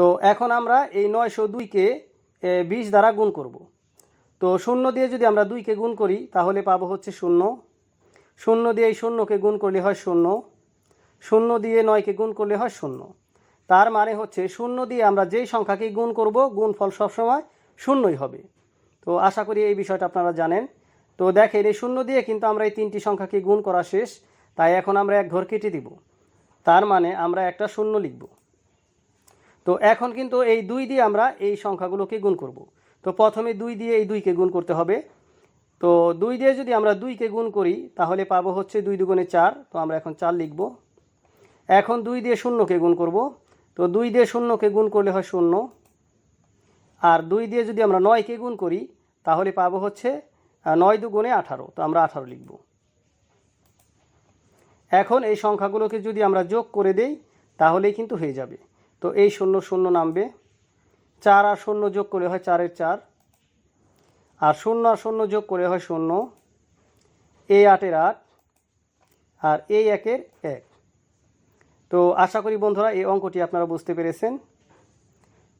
তো এখন আমরা এই নয়শো দুইকে বিশ দ্বারা গুণ করব। তো শূন্য দিয়ে যদি আমরা দুইকে গুণ করি, তাহলে পাবো হচ্ছে শূন্য। শূন্য দিয়ে এই শূন্যকে গুণ করলে হয় শূন্য। শূন্য দিয়ে নয়কে গুণ করলে হয় শূন্য। তার মানে হচ্ছে শূন্য দিয়ে আমরা যেই সংখ্যাকে গুণ করব, গুণফল সবসময় শূন্যই হবে। তো আশা করি এই বিষয়টা আপনারা জানেন। তো দেখেন, এই শূন্য দিয়ে কিন্তু আমরা এই তিনটি সংখ্যাকে গুণ করা শেষ। তাই এখন আমরা এক ঘর কেটে দিব। তার মানে আমরা একটা শূন্য লিখব। তো এখন কিন্তু এই দুই দিয়ে আমরা এই সংখ্যাগুলোকে গুণ করব। তো প্রথমে দুই দিয়ে এই দুইকে গুণ করতে হবে। তো দুই দিয়ে যদি আমরা দুইকে গুণ করি, তাহলে পাবো হচ্ছে দুই দুগুণে চার, তো আমরা এখন চার লিখব। এখন দুই দিয়ে শূন্যকে গুণ করব। তো দুই দিয়ে শূন্যকে গুণ করলে হয় শূন্য। আর দুই দিয়ে যদি আমরা নয়কে গুণ করি, তাহলে পাবো হচ্ছে নয় দুগুণে আঠারো, তো আমরা আঠারো লিখব। এখন এই সংখ্যাগুলোকে যদি আমরা যোগ করে দেই, তাহলেই কিন্তু হয়ে যাবে। তো এই শূন্য শূন্য নামবে। চার আর শূন্য যোগ করে হয় চারের চার। আর শূন্য আর শূন্য যোগ করে হয় শূন্য। এই আটের আট আর এই একের এক। তো আশা করি বন্ধুরা এই অঙ্কটি আপনারা বুঝতে পেরেছেন।